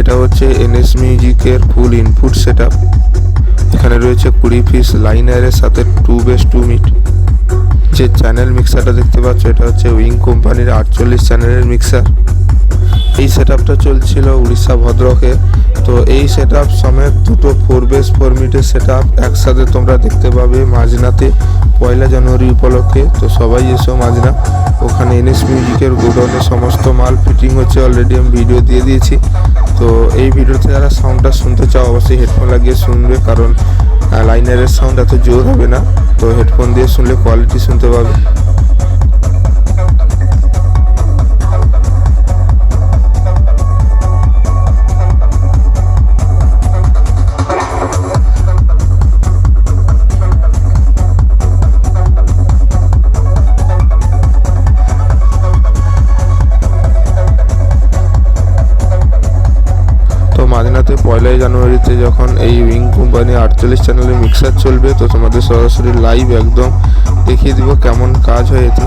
এটা হচ্ছে এনএস মিউজিকের ফুল ইনপুট সেট এখানে রয়েছে কুড়ি পিস লাইনারের সাথে টু বেস টু মিট যে চ্যানেল মিক্সারটা দেখতে পাচ্ছ, এটা হচ্ছে উইং কোম্পানির আটচল্লিশ চ্যানেলের মিক্সার এই সেট চলছিল উড়িষ্যা ভদ্রকে। তো এই সেট আপ সমেত দুটো ফোর বেস ফোর মিটের সেট একসাথে তোমরা দেখতে পাবে মাঝনাতে, পয়লা জানুয়ারি উপলক্ষে। তো সবাই এসো মাঝনা। ওখানে এনএস মিউজিকের গোডাউনে সমস্ত মাল ফিটিং হচ্ছে অলরেডি আমি ভিডিও দিয়ে দিয়েছি। তো এই ভিডিওতে যারা সাউন্ডটা শুনতে চাও, অবশ্যই হেডফোন লাগিয়ে শুনবে, কারণ লাইনারের সাউন্ড এত জোর হবে না। তো হেডফোন দিয়ে শুনলে কোয়ালিটি শুনতে পাবে। তো মাঝনাতে পয়লাই জানুয়ারিতে যখন এই উইং কোম্পানি আটচল্লিশ চ্যানেলে মিক্সার চলবে, তো তোমাদের সরাসরি লাইভ একদম দেখিয়ে দিব কেমন কাজ হয়েছে